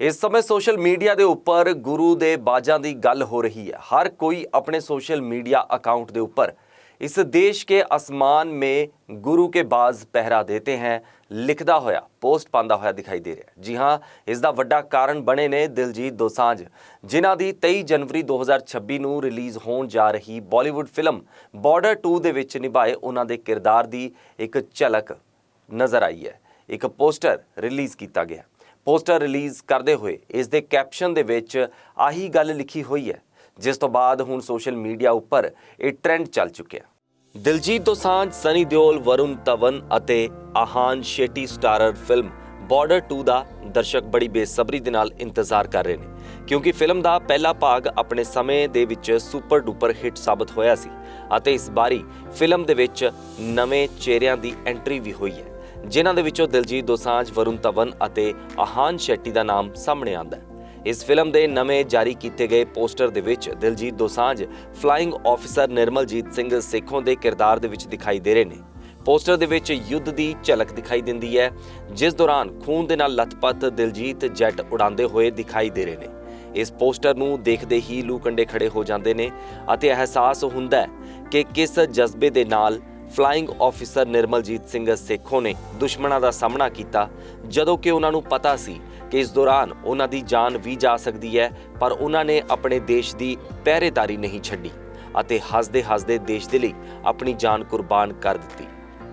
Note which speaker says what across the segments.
Speaker 1: ਇਸ ਸਮੇਂ social media ਦੇ ਉੱਪਰ ਗੁਰੂ ਦੇ ਬਾਜਾਂ ਦੀ ਗੱਲ ਹੋ ਰਹੀ ਹੈ। ਹਰ ਕੋਈ ਆਪਣੇ ਸੋਸ਼ਲ ਮੀਡੀਆ ਅਕਾਊਂਟ ਦੇ ਉੱਪਰ ਇਸ ਦੇਸ਼ ਕੇ ਅਸਮਾਨ ਮੇ ਗੁਰੂ ਕੇ ਬਾਜ਼ ਪਹਿਰਾ ਦੇਤੇ ਹੈ, ਲਿਖਦਾ ਹੋਇਆ, ਪੋਸਟ ਪਾਉਂਦਾ ਹੋਇਆ ਦਿਖਾਈ ਦੇ ਰਿਹਾ। ਜੀ ਹਾਂ, ਇਸ ਦਾ ਵੱਡਾ ਕਾਰਨ ਬਣੇ ਨੇ ਦਿਲਜੀਤ ਦੋਸਾਂਝ, ਜਿਨ੍ਹਾਂ ਦੀ 23 ਜਨਵਰੀ 2026 ਨੂੰ ਰਿਲੀਜ਼ ਹੋਣ ਜਾ ਰਹੀ ਬਾਲੀਵੁੱਡ ਫਿਲਮ ਬਾਰਡਰ 2 ਦੇ ਵਿੱਚ ਨਿਭਾਏ ਉਹਨਾਂ ਦੇ ਕਿਰਦਾਰ ਦੀ ਇੱਕ ਝਲਕ ਨਜ਼ਰ ਆਈ ਹੈ। ਇੱਕ ਪੋਸਟਰ ਰਿਲੀਜ਼ ਕੀਤਾ ਗਿਆ। ਪੋਸਟਰ ਰਿਲੀਜ਼ ਕਰਦੇ ਹੋਏ ਇਸ ਦੇ ਕੈਪਸ਼ਨ ਦੇ ਵਿੱਚ ਆਹੀ ਗੱਲ ਲਿਖੀ ਹੋਈ ਹੈ, ਜਿਸ ਤੋਂ ਬਾਅਦ ਹੁਣ ਸੋਸ਼ਲ ਮੀਡੀਆ ਉੱਪਰ ਇਹ ਟ੍ਰੈਂਡ ਚੱਲ ਚੁੱਕਿਆ ਦਿਲਜੀਤ ਦੋਸਾਂਝ, ਸਨੀ ਦਿਓਲ, ਵਰੁਣ ਤਵਨ ਅਤੇ Ahan Shetty starrer film border 2 ਦਾ ਦਰਸ਼ਕ ਬੜੀ ਬੇਸਬਰੀ ਦੇ ਨਾਲ ਇੰਤਜ਼ਾਰ ਕਰ ਰਹੇ ਨੇ, ਕਿਉਂਕਿ ਫਿਲਮ ਦਾ ਪਹਿਲਾ ਭਾਗ ਆਪਣੇ ਸਮੇਂ ਦੇ ਵਿੱਚ ਸੁਪਰ ਡੂਪਰ ਹਿੱਟ ਸਾਬਤ ਹੋਇਆ ਸੀ ਅਤੇ ਇਸ ਬਾਰੀ ਫਿਲਮ ਦੇ ਵਿੱਚ ਨਵੇਂ ਚਿਹਰਿਆਂ ਦੀ ਐਂਟਰੀ ਵੀ ਹੋਈ ਹੈ। ਜਿਨ੍ਹਾਂ ਦੇ ਵਿੱਚੋਂ ਦਿਲਜੀਤ ਦੋਸਾਂਝ, ਵਰੁਣ ਤਵਨ ਅਤੇ ਆਹਾਨ ਸ਼ੈਟੀ ਦਾ ਨਾਮ ਸਾਹਮਣੇ ਆਉਂਦਾ ਹੈ। ਇਸ ਫਿਲਮ ਦੇ ਨਵੇਂ ਜਾਰੀ ਕੀਤੇ ਗਏ ਪੋਸਟਰ ਦੇ ਵਿੱਚ ਦਿਲਜੀਤ ਦੋਸਾਂਝ, ਫਲਾਈਂਗ ਆਫੀਸਰ ਨਿਰਮਲਜੀਤ ਸਿੰਘ ਸੇਖੋਂ ਦੇ ਕਿਰਦਾਰ ਦੇ ਵਿੱਚ ਦਿਖਾਈ ਦੇ ਰਹੇ ਨੇ। ਪੋਸਟਰ ਦੇ ਵਿੱਚ ਯੁੱਧ ਦੀ ਝਲਕ ਦਿਖਾਈ ਦਿੰਦੀ ਹੈ, ਜਿਸ ਦੌਰਾਨ ਖੂਨ ਦੇ ਨਾਲ ਲਥਪਥ ਦਿਲਜੀਤ ਜੈਟ ਉਡਾਉਂਦੇ ਹੋਏ ਦਿਖਾਈ ਦੇ ਰਹੇ ਨੇ। ਇਸ ਪੋਸਟਰ ਨੂੰ ਦੇਖਦੇ ਹੀ ਲੂ ਕੰਡੇ ਖੜੇ ਹੋ ਜਾਂਦੇ ਨੇ ਅਤੇ ਅਹਿਸਾਸ ਹੁੰਦਾ ਹੈ ਕਿ ਕਿਸ ਜਜ਼ਬੇ ਦੇ ਨਾਲ ਫਲਾਈਂਗ ਆਫੀਸਰ ਨਿਰਮਲਜੀਤ ਸਿੰਘ ਸੇਖੋਂ ਨੇ ਦੁਸ਼ਮਣਾਂ ਦਾ ਸਾਹਮਣਾ ਕੀਤਾ, ਜਦੋਂ ਕਿ ਉਹਨਾਂ ਨੂੰ ਪਤਾ ਸੀ ਕਿ ਇਸ ਦੌਰਾਨ ਉਹਨਾਂ ਦੀ ਜਾਨ ਵੀ ਜਾ ਸਕਦੀ ਹੈ, ਪਰ ਉਹਨਾਂ ਨੇ ਆਪਣੇ ਦੇਸ਼ ਦੀ ਪਹਿਰੇਦਾਰੀ ਨਹੀਂ ਛੱਡੀ ਅਤੇ ਹੱਸਦੇ ਹੱਸਦੇ ਦੇਸ਼ ਦੇ ਲਈ ਆਪਣੀ ਜਾਨ ਕੁਰਬਾਨ ਕਰ ਦਿੱਤੀ,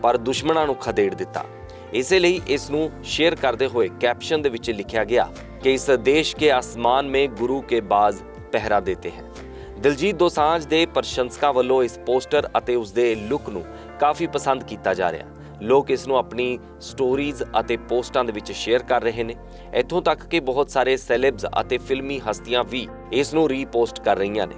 Speaker 1: ਪਰ ਦੁਸ਼ਮਣਾਂ ਨੂੰ ਖਦੇੜ ਦਿੱਤਾ। ਇਸੇ ਲਈ ਇਸ ਨੂੰ ਸ਼ੇਅਰ ਕਰਦੇ ਹੋਏ ਕੈਪਸ਼ਨ ਦੇ ਵਿੱਚ ਲਿਖਿਆ ਗਿਆ ਕਿ ਇਸ ਦੇਸ਼ ਕੇ ਆਸਮਾਨ ਮੇ ਗੁਰੂ ਕੇ ਬਾਜ਼ ਪਹਿਰਾ ਦੇਤੇ हैं ਦਿਲਜੀਤ ਦੋਸਾਂਝ ਦੇ ਪ੍ਰਸ਼ੰਸਕਾਂ ਵੱਲੋਂ ਇਸ ਪੋਸਟਰ ਅਤੇ ਉਸ ਦੇ ਲੁੱਕ ਨੂੰ ਕਾਫੀ ਪਸੰਦ ਕੀਤਾ ਜਾ ਰਿਹਾ। ਲੋਕ ਇਸ ਨੂੰ ਆਪਣੀ ਸਟੋਰੀਜ਼ ਅਤੇ ਪੋਸਟਾਂ ਦੇ ਵਿੱਚ ਸ਼ੇਅਰ ਕਰ ਰਹੇ ਨੇ। ਇੱਥੋਂ ਤੱਕ ਕਿ ਬਹੁਤ ਸਾਰੇ ਸੈਲੇਬਸ ਅਤੇ ਫਿਲਮੀ ਹਸਤੀਆਂ ਵੀ ਇਸ ਨੂੰ ਰੀਪੋਸਟ ਕਰ ਰਹੀਆਂ ਨੇ।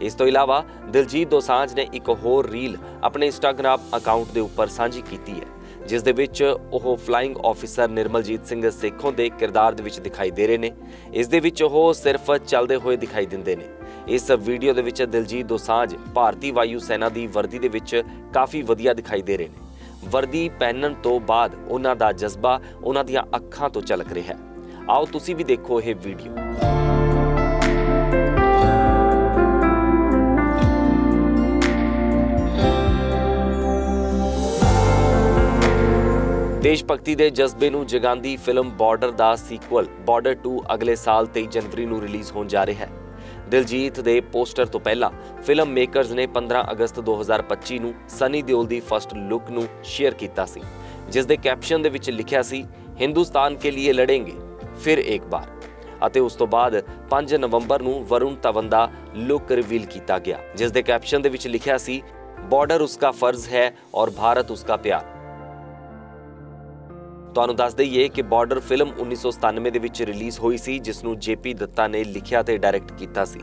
Speaker 1: ਇਸ ਤੋਂ ਇਲਾਵਾ ਦਿਲਜੀਤ ਦੋਸਾਂਝ ਨੇ ਇੱਕ ਹੋਰ ਰੀਲ ਆਪਣੇ ਇੰਸਟਾਗ੍ਰam ਅਕਾਊਂਟ ਦੇ ਉੱਪਰ ਸਾਂਝੀ ਕੀਤੀ ਹੈ, ਜਿਸ ਦੇ ਵਿੱਚ ਉਹ ਫਲਾਈਂਗ ਆਫੀਸਰ ਨਿਰਮਲਜੀਤ ਸਿੰਘ ਸੇਖੋਂ ਦੇ ਕਿਰਦਾਰ ਦੇ ਵਿੱਚ ਦਿਖਾਈ ਦੇ ਰਹੇ ਨੇ। ਇਸ ਦੇ ਵਿੱਚ ਉਹ ਸਿਰਫ ਚੱਲਦੇ ਹੋਏ ਦਿਖਾਈ ਦਿੰਦੇ ਨੇ। ਇਸ ਵੀਡੀਓ ਦੇ ਵਿੱਚ ਦਿਲਜੀਤ ਦੋਸਾਂਝ ਭਾਰਤੀ ਵਾਯੂ ਸੈਨਾ ਦੀ ਵਰਦੀ ਦੇ ਵਿੱਚ ਕਾਫੀ ਵਧੀਆ ਦਿਖਾਈ ਦੇ ਰਹੇ ਨੇ। ਵਰਦੀ ਪਹਿਨਣ ਤੋਂ ਬਾਅਦ ਉਹਨਾਂ ਦਾ ਜਜ਼ਬਾ ਉਹਨਾਂ ਦੀਆਂ ਅੱਖਾਂ ਤੋਂ ਝਲਕ ਰਿਹਾ ਹੈ। ਆਓ ਤੁਸੀਂ ਵੀ ਦੇਖੋ ਇਹ ਵੀਡੀਓ। ਦੇਸ਼ ਭਗਤੀ ਦੇ ਜਜ਼ਬੇ ਨੂੰ ਜਗਾਉਂਦੀ ਫਿਲਮ ਬਾਰਡਰ ਦਾ ਸੀਕੁਅਲ ਬਾਰਡਰ 2 ਅਗਲੇ ਸਾਲ 23 ਜਨਵਰੀ ਨੂੰ ਰਿਲੀਜ਼ ਹੋਣ ਜਾ ਰਿਹਾ ਹੈ। ਦਿਲਜੀਤ ਦੇ ਪੋਸਟਰ ਤੋਂ ਪਹਿਲਾਂ ਫਿਲਮ ਮੇਕਰਜ਼ ਨੇ 15 ਅਗਸਤ 2025 ਨੂੰ ਸਨੀ ਦਿਓਲ ਦੀ ਫਰਸਟ ਲੁੱਕ ਨੂੰ ਸ਼ੇਅਰ ਕੀਤਾ ਸੀ, ਜਿਸ ਦੇ ਕੈਪਸ਼ਨ ਦੇ ਵਿੱਚ ਲਿਖਿਆ ਸੀ, ਹਿੰਦੁਸਤਾਨ ਕੇ ਲਈ ਲੜेंगे ਫਿਰ ਇੱਕ ਵਾਰ। ਅਤੇ ਉਸ ਤੋਂ ਬਾਅਦ 5 ਨਵੰਬਰ ਨੂੰ ਵਰੁਣ ਤਵਨ ਦਾ ਲੁੱਕ ਰਿਵੀਲ ਕੀਤਾ ਗਿਆ, ਜਿਸ ਦੇ ਕੈਪਸ਼ਨ ਦੇ ਵਿੱਚ ਲਿਖਿਆ ਸੀ ਬਾਰਡਰ ਉਸਕਾ ਫਰਜ਼ ਹੈ ਔਰ ਭਾਰਤ ਉਸਕਾ ਪਿਆਰ। ਤੁਹਾਨੂੰ ਦੱਸ ਦਈਏ ਕਿ ਬਾਰਡਰ ਫਿਲਮ 1997 ਦੇ ਵਿੱਚ ਰਿਲੀਜ਼ ਹੋਈ ਸੀ ਜਿਸ ਨੂੰ ਜੇਪੀ ਦੱਤਾ ਨੇ ਲਿਖਿਆ ਤੇ ਡਾਇਰੈਕਟ ਕੀਤਾ ਸੀ।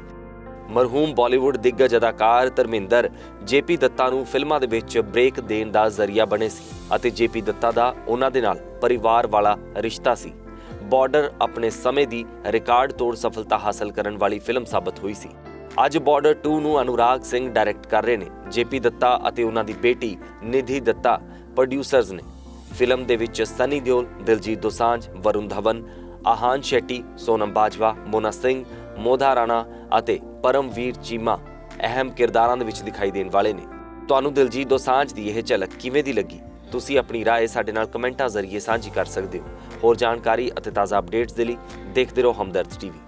Speaker 1: ਮਰਹੂਮ ਬਾਲੀਵੁੱਡ ਦਿੱਗਜ ਅਦਾਕਾਰ ਧਰਮਿੰਦਰ ਜੇਪੀ ਦੱਤਾ ਨੂੰ ਫਿਲਮਾਂ ਦੇ ਵਿੱਚ ਬ੍ਰੇਕ ਦੇਣ ਦਾ ਜ਼ਰੀਆ ਬਣੇ ਸੀ ਅਤੇ ਜੇਪੀ ਦੱਤਾ ਦਾ ਉਹਨਾਂ ਦੇ ਨਾਲ ਪਰਿਵਾਰ ਵਾਲਾ ਰਿਸ਼ਤਾ ਸੀ। ਬਾਰਡਰ ਆਪਣੇ ਸਮੇਂ ਦੀ ਰਿਕਾਰਡ ਤੋੜ ਸਫਲਤਾ ਹਾਸਲ ਕਰਨ ਵਾਲੀ ਫਿਲਮ ਸਾਬਤ ਹੋਈ ਸੀ। ਅੱਜ ਬਾਰਡਰ 2 ਨੂੰ ਅਨੁਰਾਗ ਸਿੰਘ ਡਾਇਰੈਕਟ ਕਰ ਰਹੇ ਨੇ। ਜੇਪੀ ਦੱਤਾ ਅਤੇ ਉਹਨਾਂ ਦੀ ਬੇਟੀ ਨਿਧੀ ਦੱਤਾ ਪ੍ਰੋਡਿਊਸਰਸ ਨੇ। ਫਿਲਮ ਦੇ ਵਿੱਚ ਸਨੀ ਦਿਓਲ ਦਿਲਜੀਤ ਦੋਸਾਂਝ ਵਰੁਣ ਧਵਨ ਆਹਾਨ ਸ਼ੈਟੀ ਸੋਨਮ ਬਾਜਵਾ ਮੋਨਾ ਸਿੰਘ ਮੋਧਾ ਰਾਣਾ ਅਤੇ ਪਰਮਵੀਰ ਚੀਮਾ ਅਹਿਮ ਕਿਰਦਾਰਾਂ ਦੇ ਵਿੱਚ ਦਿਖਾਈ ਦੇਣ ਵਾਲੇ ਨੇ ਤੁਹਾਨੂੰ ਦਿਲਜੀਤ ਦੋਸਾਂਝ ਦੀ ਇਹ ਝਲਕ ਕਿਵੇਂ ਦੀ ਲੱਗੀ ਤੁਸੀਂ ਆਪਣੀ رائے ਸਾਡੇ ਨਾਲ ਕਮੈਂਟਾਂ ਜ਼ਰੀਏ ਸਾਂਝੀ ਕਰ ਸਕਦੇ ਹੋ ਹੋਰ ਜਾਣਕਾਰੀ ਅਤੇ ਤਾਜ਼ਾ ਅਪਡੇਟਸ ਦੇ ਲਈ ਦੇਖਦੇ ਰਹੋ ਹਮਦਰਦ ਟੀਵੀ